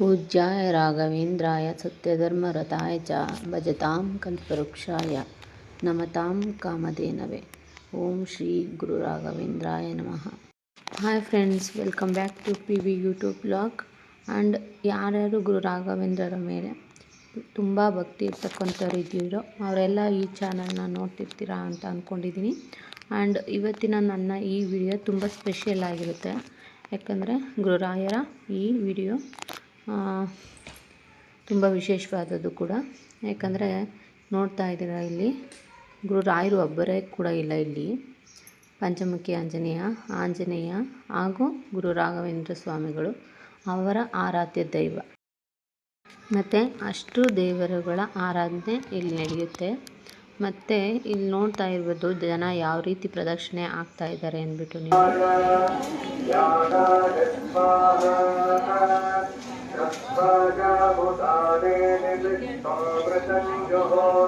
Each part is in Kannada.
ಪೂಜ್ಯಾಯ ರಾಘವೇಂದ್ರಾಯ ಸತ್ಯಧರ್ಮರತಾಯ ಚ ಭಜತಾಂ ಕಲ್ಪವೃಕ್ಷಾಯ ನಮತಾಂ ಕಾಮಧೇನವೇ. ಓಂ ಶ್ರೀ ಗುರು ರಾಘವೇಂದ್ರಾಯ ನಮಃ. Hi friends welcome back to P V YouTube blog and ಯಾರ್ಯಾರು ಗುರು ರಾಘವೇಂದ್ರರ ಮೇಲೆ ತುಂಬ ಭಕ್ತಿ ಇರ್ತಕ್ಕಂಥವ್ರು ಅವರೆಲ್ಲ ಈ ಚಾನಲ್ನ ನೋಡ್ತಿರ್ತೀರಾ ಅಂತ ಅಂದ್ಕೊಂಡಿದ್ದೀನಿ ಆ್ಯಂಡ್ ಇವತ್ತಿನ ನನ್ನ ಈ ವಿಡಿಯೋ ತುಂಬ ಸ್ಪೆಷಲ್ ಆಗಿರುತ್ತೆ. ಯಾಕಂದರೆ ಗುರುರಾಯರ ಈ ವಿಡಿಯೋ ತುಂಬ ವಿಶೇಷವಾದದ್ದು ಕೂಡ. ಯಾಕಂದರೆ ನೋಡ್ತಾ ಇದ್ದೀರ ಇಲ್ಲಿ, ಗುರು ರಾಯರು ಒಬ್ಬರೇ ಕೂಡ ಇಲ್ಲ ಇಲ್ಲಿ. ಪಂಚಮುಖಿ ಆಂಜನೇಯ ಆಂಜನೇಯ ಹಾಗೂ ಗುರು ರಾಘವೇಂದ್ರ ಸ್ವಾಮಿಗಳು ಅವರ ಆರಾಧ್ಯ ದೈವ. ಮತ್ತು ಅಷ್ಟು ದೇವರುಗಳ ಆರಾಧನೆ ಇಲ್ಲಿ ನಡೆಯುತ್ತೆ. ಮತ್ತು ಇಲ್ಲಿ ನೋಡ್ತಾ ಇರ್ಬೋದು, ಜನ ಯಾವ ರೀತಿ ಪ್ರದಕ್ಷಿಣೆ ಆಗ್ತಾ ಇದ್ದಾರೆ ಅಂದ್ಬಿಟ್ಟು ನೀವು.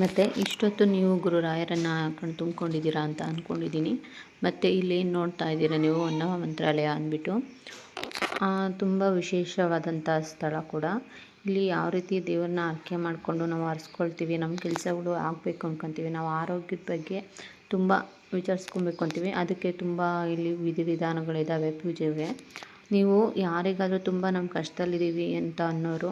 ಮತ್ತು ಇಷ್ಟೊತ್ತು ನೀವು ಗುರುರಾಯರನ್ನು ಹಾಕೊಂಡು ತುಂಬ್ಕೊಂಡಿದ್ದೀರಾ ಅಂತ ಅಂದ್ಕೊಂಡಿದ್ದೀನಿ ಮತ್ತು ಇಲ್ಲಿ ಏನು ನೋಡ್ತಾ ಇದ್ದೀರಾ ನೀವು? ಹೊನ್ನವ ಮಂತ್ರಾಲಯ ಅಂದ್ಬಿಟ್ಟು. ತುಂಬ ವಿಶೇಷವಾದಂಥ ಸ್ಥಳ ಕೂಡ. ಇಲ್ಲಿ ಯಾವ ರೀತಿ ದೇವ್ರನ್ನ ಆಯ್ಕೆ ಮಾಡಿಕೊಂಡು ನಾವು ಆರಿಸ್ಕೊಳ್ತೀವಿ, ನಮ್ಮ ಕೆಲಸಗಳು ಆಗಬೇಕು ಅಂದ್ಕೊತೀವಿ ನಾವು ಆರೋಗ್ಯದ ಬಗ್ಗೆ ತುಂಬ ವಿಚಾರಿಸ್ಕೊಬೇಕು ಅಂತೀವಿ. ಅದಕ್ಕೆ ತುಂಬ ಇಲ್ಲಿ ವಿಧಿವಿಧಾನಗಳಿದ್ದಾವೆ ಪೂಜೆಗೆ. ನೀವು ಯಾರಿಗಾದರೂ ತುಂಬ ನಮ್ಮ ಕಷ್ಟದಲ್ಲಿದ್ದೀವಿ ಅಂತ ಅನ್ನೋರು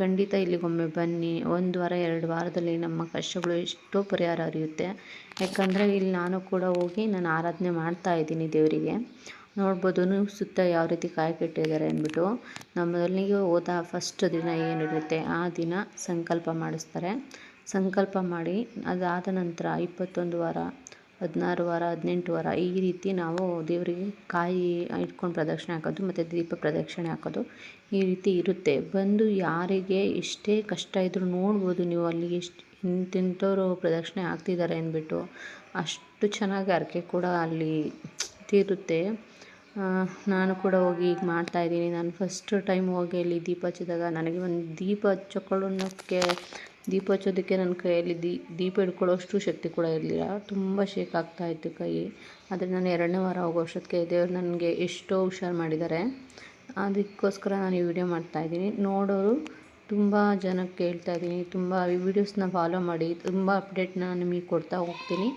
ಖಂಡಿತ ಇಲ್ಲಿಗೊಮ್ಮೆ ಬನ್ನಿ. ಒಂದು ವಾರ, ಎರಡು ವಾರದಲ್ಲಿ ನಮ್ಮ ಕಷ್ಟಗಳು ಎಷ್ಟೋ ಪರಿಹಾರ ಅರಿಯುತ್ತೆ. ಯಾಕಂದರೆ ಇಲ್ಲಿ ನಾನು ಕೂಡ ಹೋಗಿ ನಾನು ಆರಾಧನೆ ಮಾಡ್ತಾ ಇದ್ದೀನಿ ದೇವರಿಗೆ. ನೋಡ್ಬೋದು ಸುತ್ತ ಯಾವ ರೀತಿ ಕಾಯಿ ಕಟ್ಟಿದ್ದಾರೆ ಅಂದ್ಬಿಟ್ಟು ನಮ್ಮಲ್ಲಿಗೆ ಹೋದ ಫಸ್ಟ್ ದಿನ ಏನಿರುತ್ತೆ, ಆ ದಿನ ಸಂಕಲ್ಪ ಮಾಡಿಸ್ತಾರೆ. ಸಂಕಲ್ಪ ಮಾಡಿ ಅದಾದ ನಂತರ ಇಪ್ಪತ್ತೊಂದು ವಾರ ಹದಿನಾರು ವಾರ, ಹದಿನೆಂಟು ವಾರ ಈ ರೀತಿ ನಾವು ದೇವರಿಗೆ ಕಾಯಿ ಇಟ್ಕೊಂಡು ಪ್ರದಕ್ಷಿಣೆ ಹಾಕೋದು ಮತ್ತು ದೀಪ ಪ್ರದಕ್ಷಿಣೆ ಹಾಕೋದು ಈ ರೀತಿ ಇರುತ್ತೆ. ಬಂದು ಯಾರಿಗೆ ಎಷ್ಟೇ ಕಷ್ಟ ಇದ್ದರೂ ನೋಡ್ಬೋದು ನೀವು ಅಲ್ಲಿ ಎಷ್ಟು ಇಂತಿಂಥವ್ರು ಪ್ರದಕ್ಷಿಣೆ ಹಾಕ್ತಿದ್ದಾರೆ ಅಂದ್ಬಿಟ್ಟು. ಅಷ್ಟು ಚೆನ್ನಾಗಿ ಹರಕೆ ಕೂಡ ಅಲ್ಲಿ ತೀರುತ್ತೆ ನಾನು ಕೂಡ ಹೋಗಿ ಈಗ ಮಾಡ್ತಾಯಿದ್ದೀನಿ ನಾನು ಫಸ್ಟ್ ಟೈಮ್ ಹೋಗಿ ಅಲ್ಲಿ ದೀಪ ಹಚ್ಚಿದಾಗ ನನಗೆ ಒಂದು ದೀಪ ಹಚ್ಚಕೊಳ್ಳೋಕ್ಕೆ ದೀಪ ಹಚ್ಚೋದಕ್ಕೆ ನನ್ನ ಕೈಯಲ್ಲಿ ದೀಪ ಹಿಡ್ಕೊಳ್ಳೋಷ್ಟು ಶಕ್ತಿ ಕೂಡ ಇರಲಿಲ್ಲ. ತುಂಬ ಶೇಕ್ ಆಗ್ತಾ ಇತ್ತು ಕೈ. ಆದರೆ ನಾನು ಎರಡನೇ ವಾರ ಹೋಗೋ ಅಷ್ಟೊತ್ತಿಗೆ ದೇವ್ರು ನನಗೆ ಎಷ್ಟೋ ಹುಷಾರು ಮಾಡಿದ್ದಾರೆ. ಅದಕ್ಕೋಸ್ಕರ ನಾನು ಈ ವಿಡಿಯೋ ಮಾಡ್ತಾಯಿದ್ದೀನಿ ನೋಡೋರು ತುಂಬ ಜನಕ್ಕೆ ಕೇಳ್ತಾ ಇದ್ದೀನಿ. ತುಂಬ ಈ ವಿಡಿಯೋಸ್ನ ಫಾಲೋ ಮಾಡಿ. ತುಂಬ ಅಪ್ಡೇಟ್ನ ನಿಮಗೆ ಕೊಡ್ತಾ ಹೋಗ್ತೀನಿ.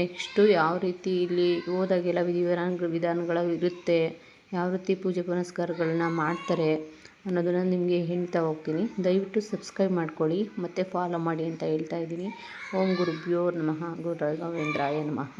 ನೆಕ್ಸ್ಟು ಯಾವ ರೀತಿ ಇಲ್ಲಿ ಹೋದಾಗೆಲ್ಲ ವಿಧಿ ವಿಧಾನ ವಿಧಾನಗಳು ಇರುತ್ತೆ, ಯಾವ ರೀತಿ ಪೂಜೆ ಪುನಸ್ಕಾರಗಳನ್ನ ಮಾಡ್ತಾರೆ ಅನ್ನೋದನ್ನು ನಿಮಗೆ ಹೇಳ್ತಾ ಹೋಗ್ತೀನಿ. ದಯವಿಟ್ಟು ಸಬ್ಸ್ಕ್ರೈಬ್ ಮಾಡ್ಕೊಳ್ಳಿ, ಮತ್ತು ಫಾಲೋ ಮಾಡಿ ಅಂತ ಹೇಳ್ತಾ ಇದ್ದೀನಿ. ಓಂ ಗುರುಭ್ಯೋ ನಮಃ. ಗುರು ರಾಘವೇಂದ್ರಾಯ ನಮಃ.